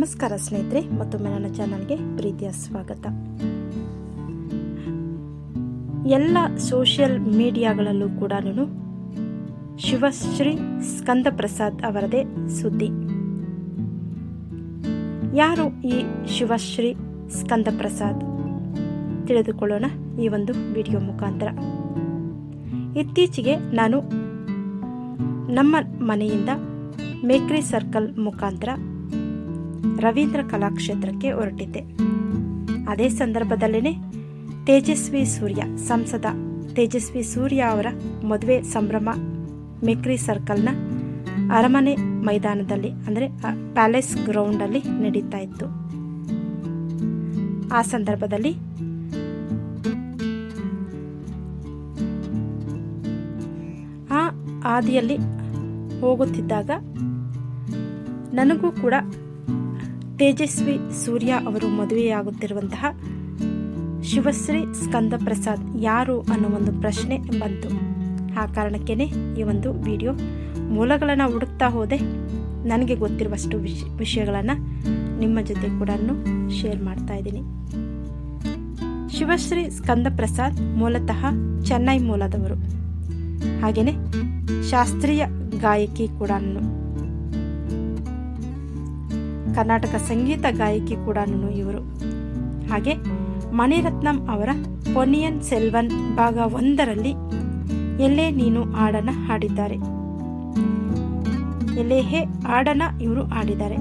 ನಮಸ್ಕಾರ ಸ್ನೇಹಿತರೆ ಮತ್ತೊಮ್ಮೆ ನನ್ನ ಚಾನಲ್ಗೆ ಪ್ರೀತಿಯ ಸ್ವಾಗತ. ಎಲ್ಲ ಸೋಷಿಯಲ್ ಮೀಡಿಯಾಗಳಲ್ಲೂ ಕೂಡ ಶಿವಶ್ರೀ ಸ್ಕಂದ ಪ್ರಸಾದ್ ಅವರದೇ ಸುದ್ದಿ. ಯಾರು ಈ ಶಿವಶ್ರೀ ಸ್ಕಂದ ಪ್ರಸಾದ್ ತಿಳಿದುಕೊಳ್ಳೋಣ ಈ ಒಂದು ವಿಡಿಯೋ ಮುಖಾಂತರ. ಇತ್ತೀಚೆಗೆ ನಾನು ನಮ್ಮ ಮನೆಯಿಂದ ಮೇಕ್ರಿ ಸರ್ಕಲ್ ಮುಖಾಂತರ ರವೀಂದ್ರ ಕಲಾಕ್ಷೇತ್ರಕ್ಕೆ ಹೊರಟಿದ್ದೆ. ಅದೇ ಸಂದರ್ಭದಲ್ಲೇ ತೇಜಸ್ವಿ ಸೂರ್ಯ, ಸಂಸದ ತೇಜಸ್ವಿ ಸೂರ್ಯ ಅವರ ಮದುವೆ ಸಂಭ್ರಮ ಮೆಕ್ರಿ ಸರ್ಕಲ್ನ ಅರಮನೆ ಮೈದಾನದಲ್ಲಿ, ಅಂದರೆ ಪ್ಯಾಲೇಸ್ ಗ್ರೌಂಡಲ್ಲಿ ನಡೀತಾ ಇತ್ತು. ಆ ಸಂದರ್ಭದಲ್ಲಿ ಆ ಹಾದಿಯಲ್ಲಿ ಹೋಗುತ್ತಿದ್ದಾಗ ನನಗೂ ಕೂಡ ತೇಜಸ್ವಿ ಸೂರ್ಯ ಅವರು ಮದುವೆಯಾಗುತ್ತಿರುವಂತಹ ಶಿವಶ್ರೀ ಸ್ಕಂದ ಪ್ರಸಾದ್ ಯಾರು ಅನ್ನೋ ಒಂದು ಪ್ರಶ್ನೆ ಬಂತು. ಆ ಕಾರಣಕ್ಕೇ ಈ ಒಂದು ವಿಡಿಯೋ. ಮೂಲಗಳನ್ನು ಹುಡುಕ್ತಾ ಹೋದೆ. ನನಗೆ ಗೊತ್ತಿರುವಷ್ಟು ವಿಷ, ವಿಷಯಗಳನ್ನು ನಿಮ್ಮ ಜೊತೆ ಕೂಡ ಶೇರ್ ಮಾಡ್ತಾ ಇದ್ದೀನಿ. ಶಿವಶ್ರೀ ಸ್ಕಂದ ಪ್ರಸಾದ್ ಮೂಲತಃ ಚೆನ್ನೈ ಮೂಲದವರು. ಹಾಗೆಯೇ ಶಾಸ್ತ್ರೀಯ ಗಾಯಕಿ ಕೂಡ ಕರ್ನಾಟಕ ಸಂಗೀತ ಗಾಯಕಿ ಕೂಡ ಇವರು. ಹಾಗೆ ಮಣಿರತ್ನಂ ಅವರ ಪೊನಿಯನ್ ಸೆಲ್ವನ್ ಭಾಗ ಒಂದರಲ್ಲಿ ಎಲ್ಲೇ ನೀನು ಆಡನ ಹಾಡಿದ್ದಾರೆ. ಎಲ್ಲೇ ಹೇ ಇವರು ಹಾಡಿದ್ದಾರೆ.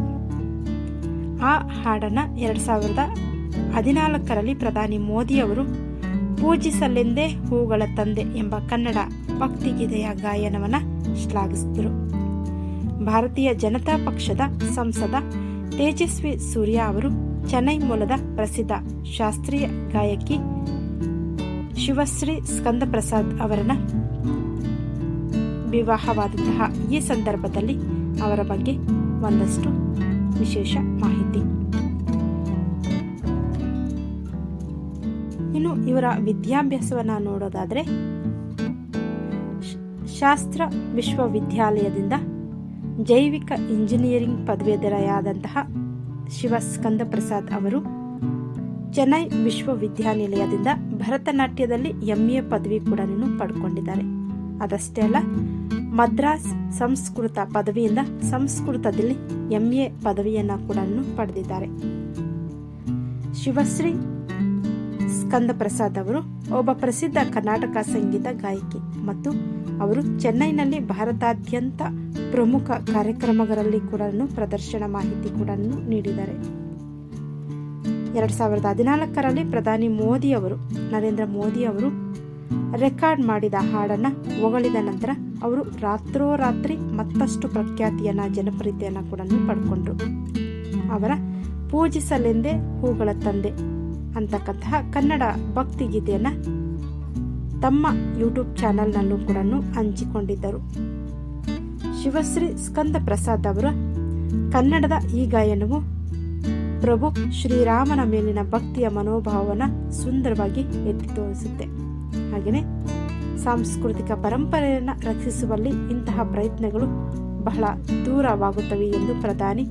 ಆ ಹಾಡನ ಎರಡು ಸಾವಿರದ ಹದಿನಾಲ್ಕರಲ್ಲಿ ಪ್ರಧಾನಿ ಮೋದಿ ಅವರು ಪೂಜಿಸಲೆಂದೇ ಹೂಗಳ ತಂದೆ ಎಂಬ ಕನ್ನಡ ಭಕ್ತಿಗೀತೆಯ ಗಾಯನವನ್ನು ಶ್ಲಾಘಿಸಿದರು. ಭಾರತೀಯ ಜನತಾ ಪಕ್ಷದ ಸಂಸದ ತೇಜಸ್ವಿ ಸೂರ್ಯ ಅವರು ಚೆನ್ನೈ ಮೂಲದ ಪ್ರಸಿದ್ಧ ಶಾಸ್ತ್ರೀಯ ಗಾಯಕಿ ಶಿವಶ್ರೀ ಸ್ಕಂದ ಪ್ರಸಾದ್ ಅವರನ್ನ ವಿವಾಹವಾದಂತಹ ಈ ಸಂದರ್ಭದಲ್ಲಿ ಅವರ ಬಗ್ಗೆ ಒಂದಷ್ಟು ವಿಶೇಷ ಮಾಹಿತಿ. ಇನ್ನು ಇವರ ವಿದ್ಯಾಭ್ಯಾಸವನ್ನು ನೋಡೋದಾದರೆ ಶಾಸ್ತ್ರ ವಿಶ್ವವಿದ್ಯಾಲಯದಿಂದ ಜೈವಿಕ ಇಂಜಿನಿಯರಿಂಗ್ ಪದವೀಧರೆಯಾದಂತಹ ಶಿವಸ್ಕಂದ ಪ್ರಸಾದ್ ಅವರು ಚೆನ್ನೈ ವಿಶ್ವವಿದ್ಯಾನಿಲಯದಿಂದ ಭರತನಾಟ್ಯದಲ್ಲಿ ಎಂ ಎ ಪದವಿ ಕೂಡ ಪಡ್ಕೊಂಡಿದ್ದಾರೆ. ಅದಷ್ಟೇ ಅಲ್ಲ, ಮದ್ರಾಸ್ ಸಂಸ್ಕೃತ ಪದವಿಯಿಂದ ಸಂಸ್ಕೃತದಲ್ಲಿ ಎಂ ಎ ಪದವಿಯನ್ನು ಕೂಡ ಪಡೆದಿದ್ದಾರೆ. ಶಿವಶ್ರೀ ಸ್ಕಂದ ಪ್ರಸಾದ್ ಅವರು ಒಬ್ಬ ಪ್ರಸಿದ್ಧ ಕರ್ನಾಟಕ ಸಂಗೀತ ಗಾಯಕಿ. ಮತ್ತು ಅವರು ಚೆನ್ನೈನಲ್ಲಿ ಭಾರತಾದ್ಯಂತ ಪ್ರಮುಖ ಕಾರ್ಯಕ್ರಮಗಳಲ್ಲಿ ಕೂಡ ಪ್ರದರ್ಶನ ಮಾಹಿತಿ ಕೂಡ ನೀಡಿದ್ದಾರೆ. ಎರಡು ಸಾವಿರದ ಹದಿನಾಲ್ಕರಲ್ಲಿ ಪ್ರಧಾನಿ ಮೋದಿ ಅವರು, ನರೇಂದ್ರ ಮೋದಿ ಅವರು ರೆಕಾರ್ಡ್ ಮಾಡಿದ ಹಾಡನ್ನು ಹೊಗಳಿದ ನಂತರ ಅವರು ರಾತ್ರೋರಾತ್ರಿ ಮತ್ತಷ್ಟು ಪ್ರಖ್ಯಾತಿಯನ್ನ, ಜನಪ್ರಿಯತೆಯನ್ನು ಕೂಡ ಪಡ್ಕೊಂಡ್ರು. ಅವರ ಪೂಜಿಸಲೆಂದೇ ಹೂಗಳ ತಂದೆ ಅಂತಕ್ಕಂತಹ ಕನ್ನಡ ಭಕ್ತಿಗೀತೆಯನ್ನು ತಮ್ಮ ಯೂಟ್ಯೂಬ್ ಚಾನೆಲ್ನಲ್ಲೂ ಕೂಡ ಹಂಚಿಕೊಂಡಿದ್ದರು. ಶಿವಶ್ರೀ ಸ್ಕಂದ ಪ್ರಸಾದ್ ಅವರ, ಕನ್ನಡದ ಈ ಗಾಯನವು ಪ್ರಭು ಶ್ರೀರಾಮನ ಮೇಲಿನ ಭಕ್ತಿಯ ಮನೋಭಾವನ ಸುಂದರವಾಗಿ ಎತ್ತಿ ತೋರಿಸುತ್ತೆ. ಹಾಗೆಯೇ ಸಾಂಸ್ಕೃತಿಕ ಪರಂಪರೆಯನ್ನು ರಕ್ಷಿಸುವಲ್ಲಿ ಇಂತಹ ಪ್ರಯತ್ನಗಳು ಬಹಳ ದೂರವಾಗುತ್ತವೆ ಎಂದು ಪ್ರಧಾನಿ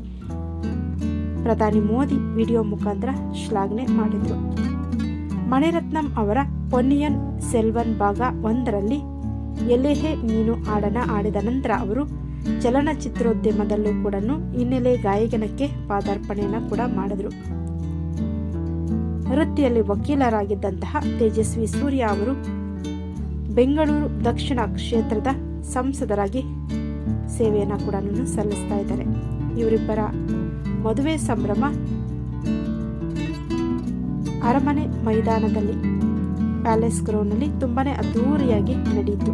ಪ್ರಧಾನಿ ಮೋದಿ ವಿಡಿಯೋ ಮುಖಾಂತರ ಶ್ಲಾಘನೆ ಮಾಡಿದರು. ಮಣಿರತ್ನಂ ಅವರ ಪೊನ್ನಿಯನ್ ಸೆಲ್ವನ್ ಭಾಗ ಒಂದರಲ್ಲಿ ಎಲೆಹೆ ಮೀನು ಹಾಡನ ಆಡಿದ ನಂತರ ಅವರು ಚಲನಚಿತ್ರೋದ್ಯಮದಲ್ಲೂ ಕೂಡ ಹಿನ್ನೆಲೆ ಗಾಯಕನಕ್ಕೆ ಪಾದಾರ್ಪಣೆಯನ್ನು ಕೂಡ ಮಾಡಿದರು. ವೃತ್ತಿಯಲ್ಲಿ ವಕೀಲರಾಗಿದ್ದಂತಹ ತೇಜಸ್ವಿ ಸೂರ್ಯ ಅವರು ಬೆಂಗಳೂರು ದಕ್ಷಿಣ ಕ್ಷೇತ್ರದ ಸಂಸದರಾಗಿ ಸೇವೆಯನ್ನು ಕೂಡ ಸಲ್ಲಿಸ್ತಾ ಇದ್ದಾರೆ. ಇವರಿಬ್ಬರ ಮದುವೆ ಸಂಭ್ರಮ ಅರಮನೆ ಮೈದಾನದಲ್ಲಿ ಪ್ಯಾಲೇಸ್ ಗ್ರೌಂಡ್ನಲ್ಲಿ ತುಂಬಾ ಅದ್ದೂರಿಯಾಗಿ ನಡೆಯಿತು.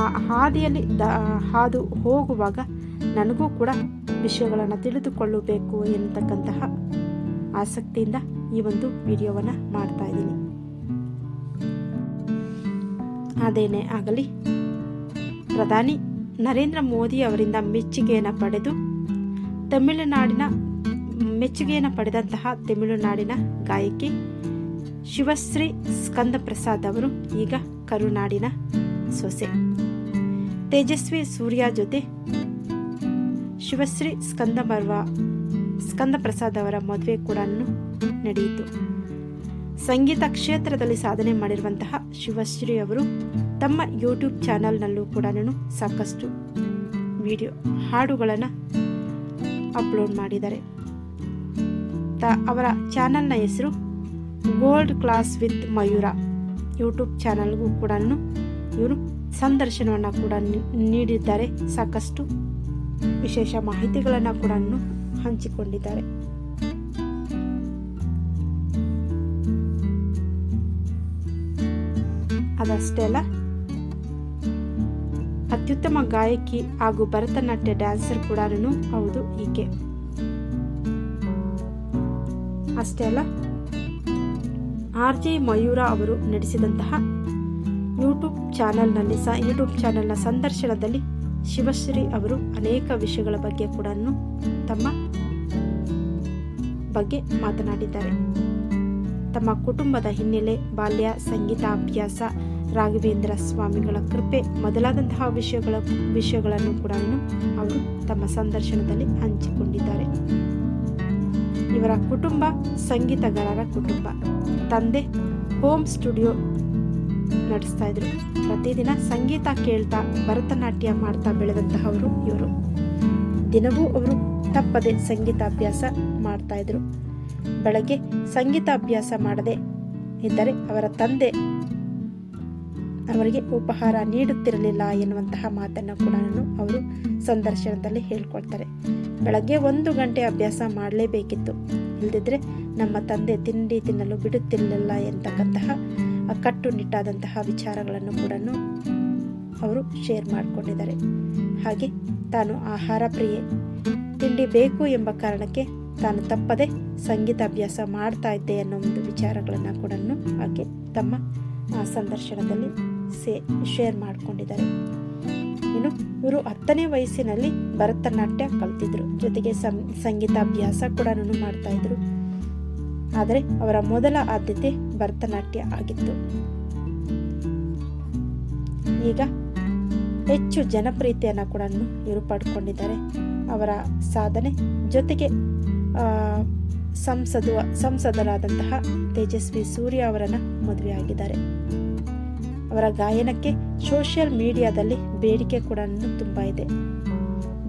ಆ ಹಾದಿಯಲ್ಲಿ ದ ಹಾದು ಹೋಗುವಾಗ ನನಗೂ ಕೂಡ ವಿಷಯಗಳನ್ನು ತಿಳಿದುಕೊಳ್ಳಬೇಕು ಎನ್ನತಕ್ಕಂತಹ ಆಸಕ್ತಿಯಿಂದ ಈ ಒಂದು ವಿಡಿಯೋವನ್ನು ಮಾಡ್ತಾ ಇದ್ದೀನಿ. ಅದೇನೇ ಆಗಲಿ, ಪ್ರಧಾನಿ ನರೇಂದ್ರ ಮೋದಿ ಅವರಿಂದ ಮೆಚ್ಚುಗೆಯನ್ನು ಪಡೆದು ತಮಿಳುನಾಡಿನ, ಮೆಚ್ಚುಗೆಯನ್ನು ಪಡೆದಂತಹ ತಮಿಳುನಾಡಿನ ಗಾಯಕಿ ಶಿವಶ್ರೀ ಸ್ಕಂದ ಪ್ರಸಾದ್ ಅವರು ಈಗ ಕರುನಾಡಿನ ಸೊಸೆ. ತೇಜಸ್ವಿ ಸೂರ್ಯ ಜೊತೆ ಶಿವಶ್ರೀ ಸ್ಕಂದ ಬರುವ ಸ್ಕಂದ ಪ್ರಸಾದ್ ಅವರ ಮದುವೆ ಕೂಡ ನಡೆಯಿತು. ಸಂಗೀತ ಕ್ಷೇತ್ರದಲ್ಲಿ ಸಾಧನೆ ಮಾಡಿರುವಂತಹ ಶಿವಶ್ರೀ ಅವರು ತಮ್ಮ ಯೂಟ್ಯೂಬ್ ಚಾನಲ್ನಲ್ಲೂ ಕೂಡ ಸಾಕಷ್ಟು ವಿಡಿಯೋ ಹಾಡುಗಳನ್ನು ಅಪ್ಲೋಡ್ ಮಾಡಿದ್ದಾರೆ. ಅವರ ಚಾನಲ್ನ ಹೆಸರು gold class with Mayura YouTube ಚಾನಲ್ಗೂ ಕೂಡ ಇವರು ಸಂದರ್ಶನವನ್ನು ಕೂಡ ನೀಡಿದ್ದಾರೆ. ಸಾಕಷ್ಟು ವಿಶೇಷ ಮಾಹಿತಿಗಳನ್ನು ಕೂಡ ಹಂಚಿಕೊಂಡಿದ್ದಾರೆ. ಅದಷ್ಟೇ ಅಲ್ಲ, ಅತ್ಯುತ್ತಮ ಗಾಯಕಿ ಹಾಗೂ ಭರತನಾಟ್ಯ ಡ್ಯಾನ್ಸರ್ ಕೂಡ ಹೌದು, ಈಕೆ. ಅಷ್ಟೇ ಅಲ್ಲ ಆರ್ ಜೆ ಮಯೂರ ಅವರು ನಡೆಸಿದಂತಹ ಯೂಟ್ಯೂಬ್ ಚಾನೆಲ್ನಲ್ಲಿ ಸಹ ಯೂಟ್ಯೂಬ್ ಚಾನೆಲ್ನ ಸಂದರ್ಶನದಲ್ಲಿ ಶಿವಶ್ರೀ ಅವರು ಅನೇಕ ವಿಷಯಗಳ ಬಗ್ಗೆ ಕೂಡ ತಮ್ಮ ಬಗ್ಗೆ ಮಾತನಾಡಿದ್ದಾರೆ. ತಮ್ಮ ಕುಟುಂಬದ ಹಿನ್ನೆಲೆ ಬಾಲ್ಯ ಸಂಗೀತ ಅಭ್ಯಾಸ ರಾಘವೇಂದ್ರ ಸ್ವಾಮಿಗಳ ಕೃಪೆ ಮೊದಲಾದಂತಹ ವಿಷಯಗಳ ವಿಷಯಗಳನ್ನು ಕೂಡ ಅವರು ತಮ್ಮ ಸಂದರ್ಶನದಲ್ಲಿ ಹಂಚಿಕೊಂಡಿದ್ದಾರೆ. ಇವರ ಕುಟುಂಬ ಸಂಗೀತಗಾರರ ಕುಟುಂಬ. ತಂದೆ ಹೋಮ್ ಸ್ಟುಡಿಯೋ ನಡೆಸ್ತಾ ಇದ್ರು. ಪ್ರತಿದಿನ ಸಂಗೀತ ಕೇಳ್ತಾ ಭರತನಾಟ್ಯ ಮಾಡ್ತಾ ಬೆಳೆದಂತಹವರು ಇವರು. ದಿನವೂ ಅವರು ತಪ್ಪದೆ ಸಂಗೀತಾಭ್ಯಾಸ ಮಾಡ್ತಾ ಇದ್ರು. ಬೆಳಗ್ಗೆ ಸಂಗೀತಾಭ್ಯಾಸ ಮಾಡದೆ ಇದ್ದರೆ ಅವರ ತಂದೆ ಅವರಿಗೆ ಉಪಹಾರ ನೀಡುತ್ತಿರಲಿಲ್ಲ ಎನ್ನುವಂತಹ ಮಾತನ್ನು ಕೂಡ ಅವರು ಸಂದರ್ಶನದಲ್ಲಿ ಹೇಳ್ಕೊಳ್ತಾರೆ. ಬೆಳಗ್ಗೆ ಒಂದು ಗಂಟೆ ಅಭ್ಯಾಸ ಮಾಡಲೇಬೇಕಿತ್ತು. ಇಲ್ಲದಿದ್ದರೆ ನಮ್ಮ ತಂದೆ ತಿಂಡಿ ತಿನ್ನಲು ಬಿಡುತ್ತಿರಲಿಲ್ಲ ಎಂತಕ್ಕಂತಹ ಕಟ್ಟುನಿಟ್ಟಾದಂತಹ ವಿಚಾರಗಳನ್ನು ಕೂಡ ಅವರು ಶೇರ್ ಮಾಡಿಕೊಂಡಿದ್ದಾರೆ. ಹಾಗೆ ತಾನು ಆಹಾರ ಪ್ರಿಯೆ. ತಿಂಡಿ ಬೇಕು ಎಂಬ ಕಾರಣಕ್ಕೆ ತಾನು ತಪ್ಪದೆ ಸಂಗೀತ ಅಭ್ಯಾಸ ಮಾಡ್ತಾ ಇದ್ದೆ ಅನ್ನೋ ಒಂದು ವಿಚಾರಗಳನ್ನು ಕೂಡ ಆಕೆ ತಮ್ಮ ಸಂದರ್ಶನದಲ್ಲಿ ಸೇ, ಶೇರ್ ಮಾಡಿಕೊಂಡಿದ್ದಾರೆ. ಇನ್ನು ಇವರು ಹತ್ತನೇ ವಯಸ್ಸಿನಲ್ಲಿ ಭರತನಾಟ್ಯ ಕಲ್ತಿದ್ರು. ಜೊತೆಗೆ ಸಂ, ಸಂಗೀತಾಭ್ಯಾಸ ಕೂಡ ಮಾಡ್ತಾ ಇದ್ರು. ಆದರೆ ಅವರ ಮೊದಲ ಆದ್ಯತೆ ಭರತನಾಟ್ಯ ಆಗಿತ್ತು. ಈಗ ಹೆಚ್ಚು ಜನಪ್ರಿಯತೆಯನ್ನು ಕೂಡ ಇವರು ಪಡ್ಕೊಂಡಿದ್ದಾರೆ ಅವರ ಸಾಧನೆ ಜೊತೆಗೆ ಸಂಸದ ಸಂಸದರಾದಂತಹ ತೇಜಸ್ವಿ ಸೂರ್ಯ ಅವರನ್ನ ಮದುವೆಯಾಗಿದ್ದಾರೆ. ಅವರ ಗಾಯನಕ್ಕೆ ಸೋಷಿಯಲ್ ಮೀಡಿಯಾದಲ್ಲಿ ಬೇಡಿಕೆ ಕೂಡ ತುಂಬ ಇದೆ.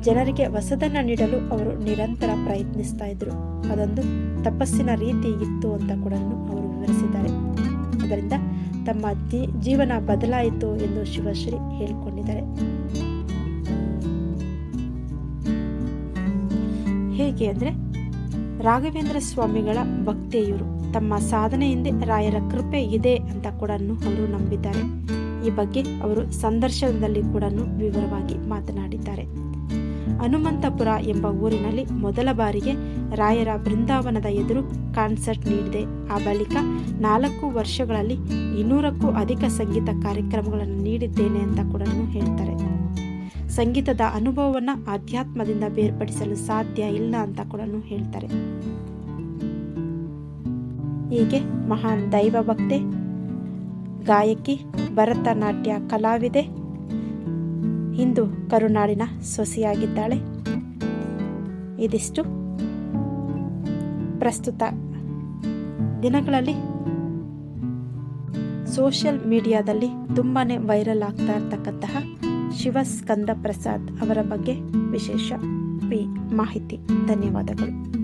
ಜನರಿಗೆ ಹೊಸದನ್ನು ನೀಡಲು ಅವರು ನಿರಂತರ ಪ್ರಯತ್ನಿಸ್ತಾ ಇದ್ರು. ಅದೊಂದು ತಪಸ್ಸಿನ ರೀತಿ ಇತ್ತು ಅಂತ ಕೂಡ ಅವರು ವಿವರಿಸಿದ್ದಾರೆ. ಅದರಿಂದ ತಮ್ಮ ಜೀವನ ಬದಲಾಯಿತು ಎಂದು ಶಿವಶ್ರೀ ಹೇಳಿಕೊಂಡಿದ್ದಾರೆ. ಹೇಗೆ ಅಂದರೆ ರಾಘವೇಂದ್ರ ಸ್ವಾಮಿಗಳ ಭಕ್ತೆಯವರು ತಮ್ಮ ಸಾಧನೆಯಿಂದೇ ರಾಯರ ಕೃಪೆ ಇದೆ ಅಂತ ಕೂಡ ಅವರು ನಂಬಿದ್ದಾರೆ. ಈ ಬಗ್ಗೆ ಅವರು ಸಂದರ್ಶನದಲ್ಲಿ ಕೂಡ ವಿವರವಾಗಿ ಮಾತನಾಡಿದ್ದಾರೆ. ಹನುಮಂತಪುರ ಎಂಬ ಊರಿನಲ್ಲಿ ಮೊದಲ ಬಾರಿಗೆ ರಾಯರ ಬೃಂದಾವನದ ಎದುರು ಕಾನ್ಸರ್ಟ್ ನೀಡಿದೆ. ಆ ಬಳಿಕ ನಾಲ್ಕು ವರ್ಷಗಳಲ್ಲಿ ಇನ್ನೂರಕ್ಕೂ ಅಧಿಕ ಸಂಗೀತ ಕಾರ್ಯಕ್ರಮಗಳನ್ನು ನೀಡಿದ್ದೇನೆ ಅಂತ ಕೂಡ ಹೇಳ್ತಾರೆ. ಸಂಗೀತದ ಅನುಭವವನ್ನು ಆಧ್ಯಾತ್ಮದಿಂದ ಬೇರ್ಪಡಿಸಲು ಸಾಧ್ಯ ಇಲ್ಲ ಅಂತ ಕೂಡ ಹೇಳ್ತಾರೆ. ಹೀಗೆ ಮಹಾನ್ ದೈವ ಭಕ್ತೆ, ಗಾಯಕಿ, ಭರತನಾಟ್ಯ ಕಲಾವಿದೆ, ಇಂದು ಕರುನಾಡಿನ ಸೊಸೆಯಾಗಿದ್ದಾಳೆ. ಇದಿಷ್ಟು. ಪ್ರಸ್ತುತ ದಿನಗಳಲ್ಲಿ ಸೋಷಿಯಲ್ ಮೀಡಿಯಾದಲ್ಲಿ ತುಂಬಾ ವೈರಲ್ ಆಗ್ತಾ ಇರ್ತಕ್ಕಂತಹ ಶಿವಸ್ಕಂದ ಪ್ರಸಾದ್ ಅವರ ಬಗ್ಗೆ ವಿಶೇಷ ಮಾಹಿತಿ. ಧನ್ಯವಾದಗಳು.